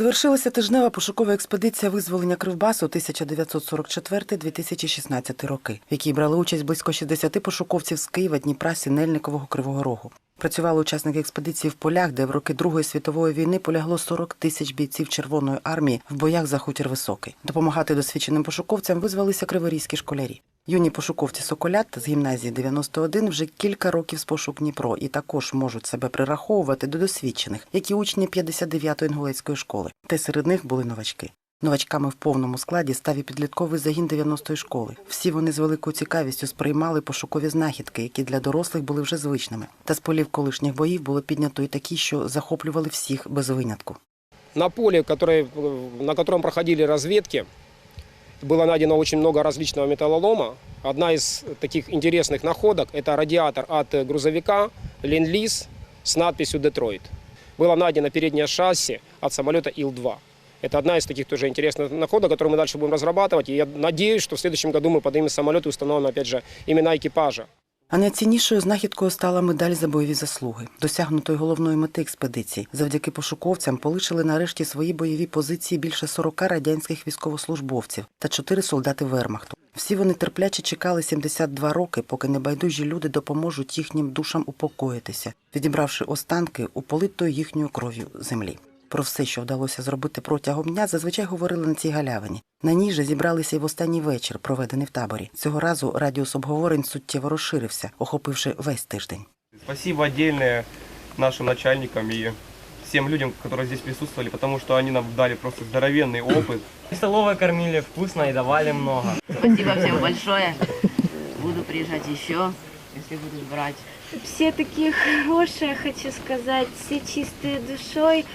Завершилася тижнева пошукова експедиція визволення Кривбасу 1944-2016 роки, в якій брали участь близько 60 пошуковців з Києва, Дніпра, Сінельникового, Кривого Рогу. Працювали учасники експедиції в полях, де в роки Другої світової війни полягло 40 тисяч бійців Червоної армії в боях за хутір Високий. Допомагати досвідченим пошуковцям визвалися криворізькі школярі. Юні пошуковці Соколят з гімназії 91 вже кілька років з пошук Дніпро і також можуть себе прираховувати до досвідчених, як і учні 59-ї інгулецької школи. Та серед них були новачки. Новачками в повному складі став і підлітковий загін 90-ї школи. Всі вони з великою цікавістю сприймали пошукові знахідки, які для дорослих були вже звичними. Та з полів колишніх боїв було піднято і такі, що захоплювали всіх без винятку. На поле, которое, на котором проходили разведки, было найдено очень много различного металлолома. Одна из таких интересных находок – это радиатор от грузовика «Ленд-Лиз» с надписью «Детройт». Было найдено переднее шасси от самолета Ил-2. Это одна из таких тоже интересных находок, которую мы дальше будем разрабатывать. И я надеюсь, что в следующем году мы поднимем самолет и установим, опять же, имена экипажа. А найціннішою знахідкою стала медаль за бойові заслуги, досягнутої головної мети експедиції. Завдяки пошуковцям полишили нарешті свої бойові позиції більше 40 радянських військовослужбовців та 4 солдати Вермахту. Всі вони терпляче чекали 72 роки, поки небайдужі люди допоможуть їхнім душам упокоїтися, відібравши останки у политої їхньою кров'ю землі. Про все, що вдалося зробити протягом дня, зазвичай говорили на цій галявині. На ній же зібралися й в останній вечір, проведений в таборі. Цього разу радіус обговорень суттєво розширився, охопивши весь тиждень. Спасибо отдельное нашим начальникам и всем людям, которые здесь присутствовали, потому что они нам дали просто здоровенный опыт. В столовой кормили вкусно и давали много. Спасибо всем большое. Буду приезжать еще, если будешь брать. Все такие хорошие, хочу сказать, все чистые душой.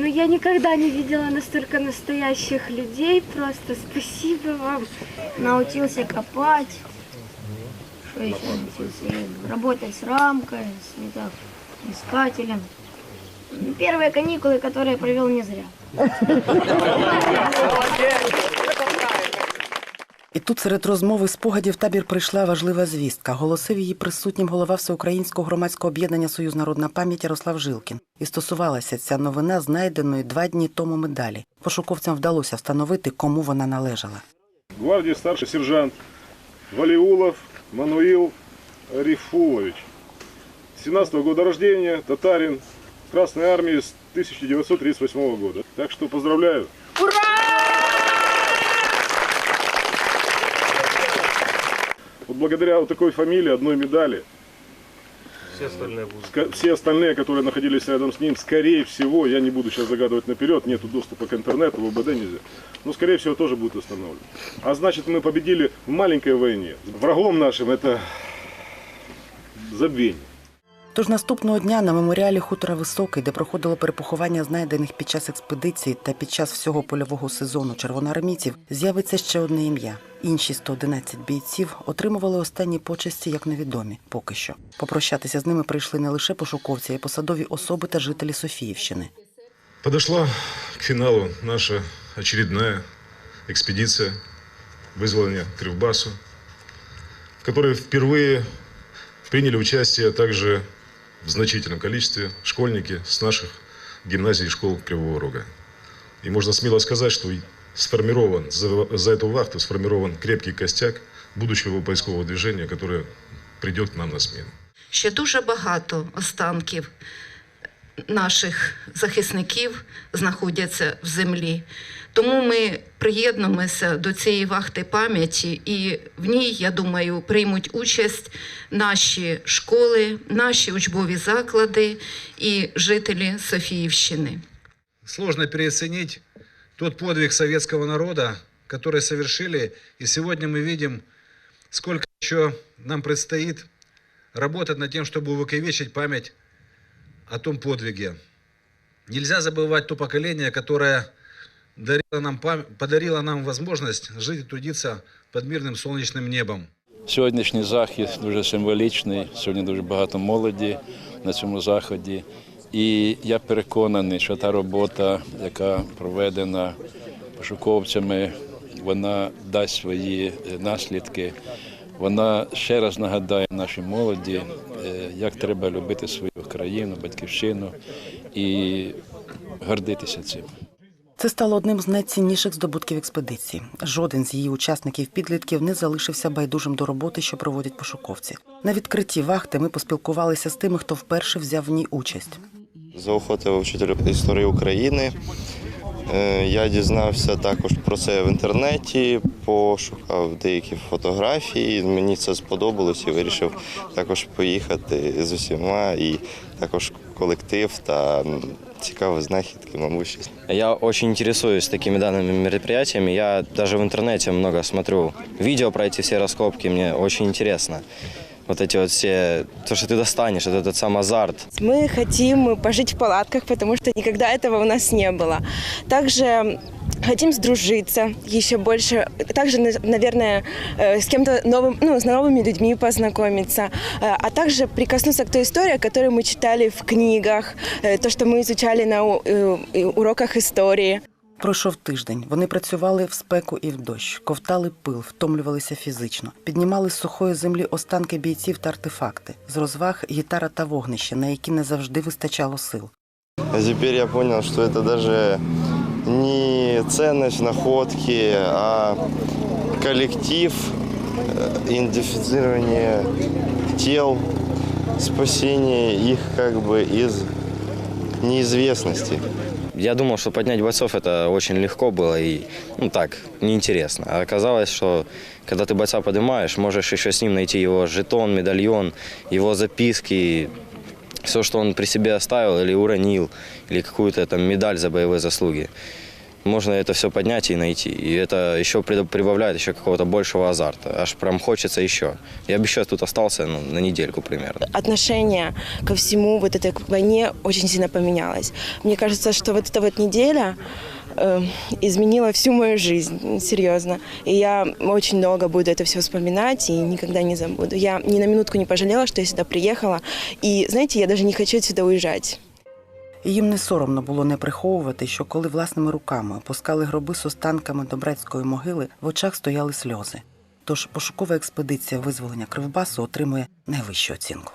Но я никогда не видела настолько настоящих людей. Просто спасибо вам. научился копать, что еще научился работать с рамкой, с металлоискателем. Первые каникулы, которые я провел не зря. І тут серед розмови спогадів табір прийшла важлива звістка. Голосив її присутнім голова Всеукраїнського громадського об'єднання Союз Народна пам'ять Ярослав Жилкін. І стосувалася ця новина знайденої два дні тому медалі. Пошуковцям вдалося встановити, кому вона належала. гвардии старший сержант Валиулов Мануил Рифулович. 17 года рождения, татарин, Красной армии с 1938 года. Так что поздравляю. Вот благодаря вот такой фамилии, одной медали, Все остальные будут. ска- все остальные, которые находились рядом с ним, скорее всего, я не буду сейчас загадывать наперед, нету доступа к интернету, в ОБД нельзя, но скорее всего тоже будет установлен. А значит, мы победили в маленькой войне. Врагом нашим это забвение. Тож наступного дня на меморіалі хутора Високий, де проходило перепоховання знайдених під час експедиції та під час всього польового сезону червоноармійців, з'явиться ще одне ім'я. Інші 111 бійців отримували останні почесті як невідомі поки що. Попрощатися з ними прийшли не лише пошуковці, а й посадові особи та жителі Софіївщини. Подошла к финалу наша очередная экспедиция вызволения Кривбасу, в которой впервые приняли участие также в значительном количестве школьники с наших гимназий и школ Кривого Рога. И можно смело сказать, что сформирован, за, за эту вахту сформирован крепкий костяк будущего поискового движения, которое придет к нам на смену. Ще дуже багато останків наших захисників знаходяться в землі. Тому ми приєднуємося до цієї вахти пам'яті, і в ній, я думаю, приймуть участь наші школи, наші учбові заклади і жителі Софіївщини. Сложно переоценить тот подвиг советского народа, который совершили. И сегодня мы видим, сколько еще нам предстоит работать над тем, чтобы увековечить память о том подвиге. Нельзя забывать то поколение, которое дарило нам, пам- подарило нам возможность жить и трудиться под мирным солнечным небом. Сьогоднішній захід дуже символічний. Сьогодні дуже багато молоді на цьому заході. І я переконаний, що та робота, яка проведена пошуковцями, вона дасть свої е, наслідки. Вона ще раз нагадає нашій молоді, е, як треба любити свою країну, батьківщину і гордитися цим. Це стало одним з найцінніших здобутків експедиції. Жоден з її учасників-підлітків не залишився байдужим до роботи, що проводять пошуковці. На відкритті вахти ми поспілкувалися з тими, хто вперше взяв в ній участь. Заохотив вчитель історії України. Е, Я дізнався також про це в інтернеті, пошукав деякі фотографії. Мені це сподобалось і вирішив також поїхати з усіма, і також колектив та цікаві знахідки, мабуть, щось. Я очень интересуюсь такими данными мероприятиями. Я даже в интернете много смотрю видео про эти все раскопки. Мне очень интересно Вот эти вот все, то, что ты достанешь, вот этот сам азарт. Мы хотим пожить в палатках, потому что никогда этого у нас не было. Также хотим сдружиться еще больше. Также, на- наверное, э, с кем-то новым, ну, с новыми людьми познакомиться. Э, А также прикоснуться к той истории, которую мы читали в книгах, э, то, что мы изучали на у- э, уроках истории. Пройшов тиждень. Вони працювали в спеку і в дощ, ковтали пил, втомлювалися фізично, піднімали з сухої землі останки бійців та артефакти, з розваг гітара та вогнище, на які не завжди вистачало сил. А теперь я понял, что это даже не ценность находки, а коллектив, э, идентифицирование тел, спасение их как бы из неизвестности. Я думал, что поднять бойцов это очень легко было и, ну так, неинтересно. А оказалось, что когда ты бойца поднимаешь, можешь еще с ним найти его жетон, медальон, его записки, все, что он при себе оставил или уронил, или какую-то там медаль за боевые заслуги. Можно это все поднять и найти. И это еще прид- прибавляет еще какого-то большего азарта. Аж прям хочется еще. Я бы еще тут остался ну, на недельку примерно. отношение ко всему вот этой к войне очень сильно поменялось. Мне кажется, что вот эта вот неделя э, изменила всю мою жизнь, серьезно. И я очень долго буду это все вспоминать и никогда не забуду. Я ни на минутку не пожалела, что я сюда приехала. И, знаете, я даже не хочу отсюда уезжать. Їм не соромно було не приховувати, що коли власними руками опускали гроби з останками до братської могили, в очах стояли сльози. Тож пошукова експедиція визволення Кривбасу отримує найвищу оцінку.